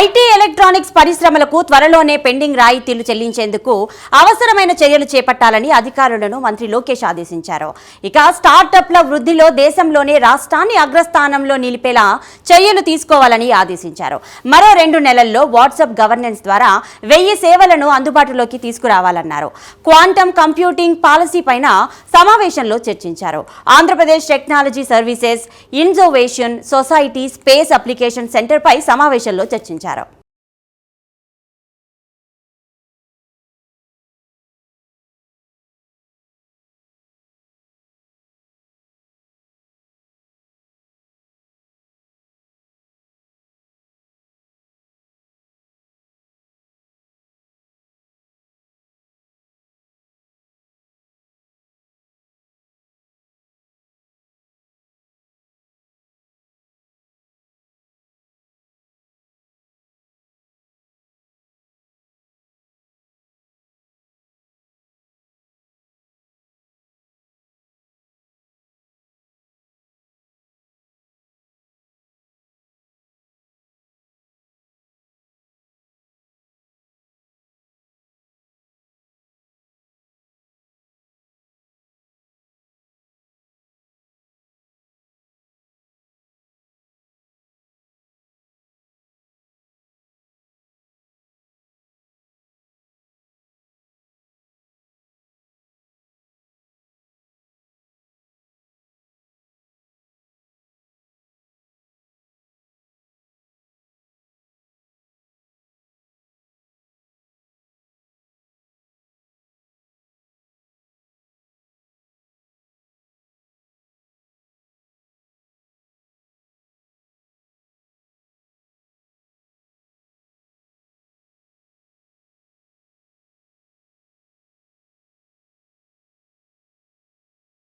IT electronics పరిశ్రమలకు త్వరలోనే pending రాయితీలు చెల్లించేందుకు అవసరమైన చర్యలు చేపట్టాలని అధికారులను మంత్రి లోకేష్ ఆదేశించారు. ఇక స్టార్టప్ల వృద్ధిలో దేశంలోనే రాష్ట్రాన్ని అగ్రస్థానంలో నిలిపేలా చర్యలు తీసుకోవాలని ఆదేశించారు. మరో రెండు నెలల్లో వాట్సాప్ గవర్నెన్స్ ద్వారా వెయ్యి సేవలను అందుబాటులోకి తీసుకురావాలన్నారు. క్వాంటమ్ కంప్యూటింగ్ పాలసీ పైన సమావేశంలో చర్చించారు. Andhra Pradesh technology services innovation society space application సెంటర్పై సమావేశంలో చర్చించారు. విమర్శించారు